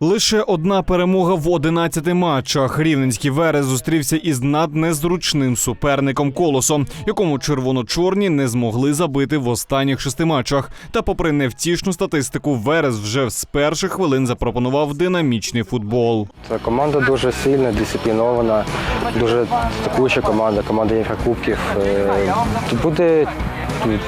Лише одна перемога в 11 матчах. Рівненський Верес зустрівся із наднезручним суперником колосом, якому червоно-чорні не змогли забити в останніх шести матчах. Та, попри невтішну статистику, Верес вже з перших хвилин запропонував динамічний футбол. Це команда дуже сильна, дисциплінована, дуже атакуюча команда, команда Єврокубків. Е, Тут буде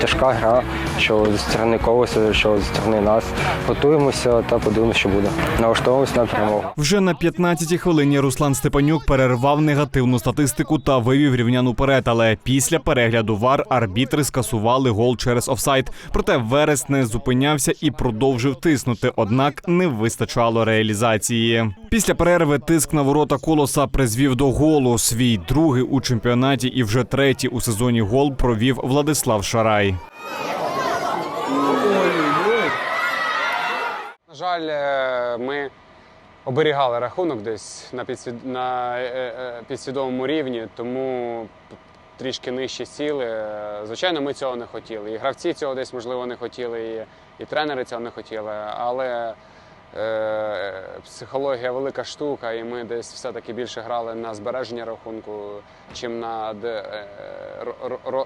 тяжка гра, що зі сторони колоса, що зі сторони нас. Готуємося та подивимося, що буде. Налаштовуємося на перемогу. Вже на 15-й хвилині Руслан Степанюк перервав негативну статистику та вивів рівнян уперед. Але після перегляду вар арбітри скасували гол через офсайд. Проте Верес не зупинявся і продовжив тиснути. Однак не вистачало реалізації. Після перерви тиск на ворота колоса призвів до голу. Свій другий у чемпіонаті і вже третій у сезоні гол провів Владислав Шарай. На жаль, е, ми оберігали рахунок десь на, підсвід... на е, е, підсвідомому рівні, тому трішки нижчі сіли. Звичайно, ми цього не хотіли. І гравці цього десь, можливо, не хотіли, і, і тренери цього не хотіли. Але психологія велика штука, і ми десь все-таки більше грали на збереження рахунку, чим ро-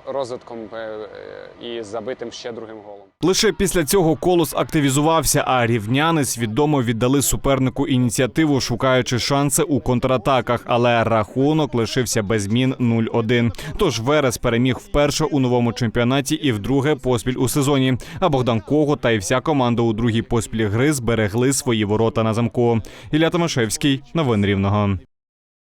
розвитком е, е, і забитим ще другим голом. Лише після цього колос активізувався, а рівняни свідомо віддали супернику ініціативу, шукаючи шанси у контратаках. Але рахунок лишився без змін 0-1. Тож Верес переміг вперше у новому чемпіонаті і вдруге поспіль у сезоні. А Богдан Кого та й вся команда у другій поспіль гри зберегли свої ворота на замку. Ілля Томашевський, новин рівного.